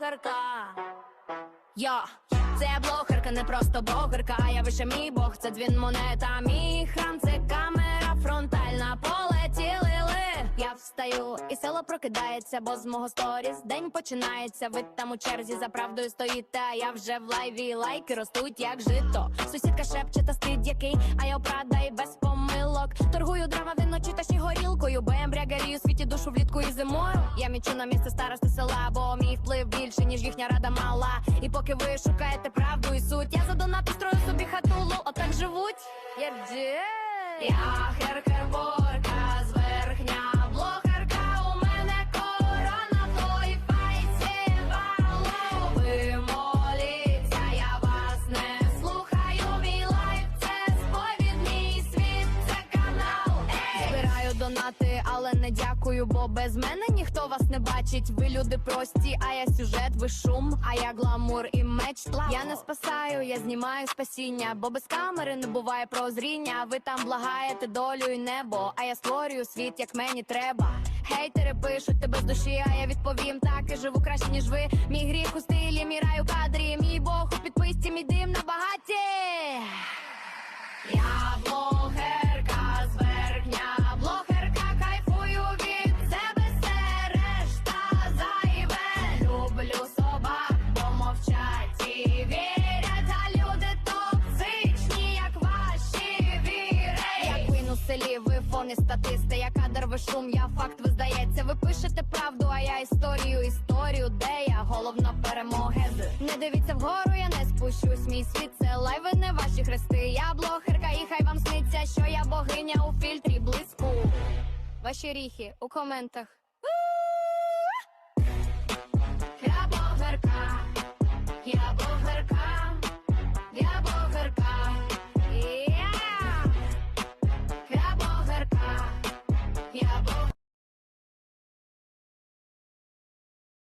блогерка. Я це блогерка, не просто блогерка. Я вище мій бог, це дзвін монета. Мій храм, це камера фронтальна. Полетіли ли. Я встаю, і село прокидається, бо з мого сторіс день починається. Ви там у черзі за правдою стоїте. А я вже в лайві лайки ростуть, як жито. Сусідка шепче та стид який, а я оправда і без помилок. Торгую дрова вночі та ще горілкою. Бо ембрягарію світі душу влітку і зимою. Мічу на місце старости села, бо мій вплив більше, ніж їхня рада мала. І поки ви шукаєте правду і суть, я за донати строю собі хатулу, отак живуть. Я хер-хер-борка донати, але не дякую, бо без мене ніхто вас не бачить. Ви люди прості, а я сюжет, ви шум, а я гламур і меч. Я не спасаю, я знімаю спасіння, бо без камери не буває прозріння. Ви там благаєте долю і небо, а я створюю світ, як мені треба. Хейтери пишуть тебе з душі, а я відповім так і живу краще, ніж ви. Мій гріх у стилі, мій рай у селі, ви фони статисти, я кадр, ви шум, я факт, ви здається. Ви пишете правду, а я історію, історію, де я головна перемога. Не дивіться вгору, я не спущусь. Мій світ це лайви, не ваші хрести. Я блогерка, і хай вам сниться, що я богиня у фільтрі блиску. Ваші ріхи у коментах.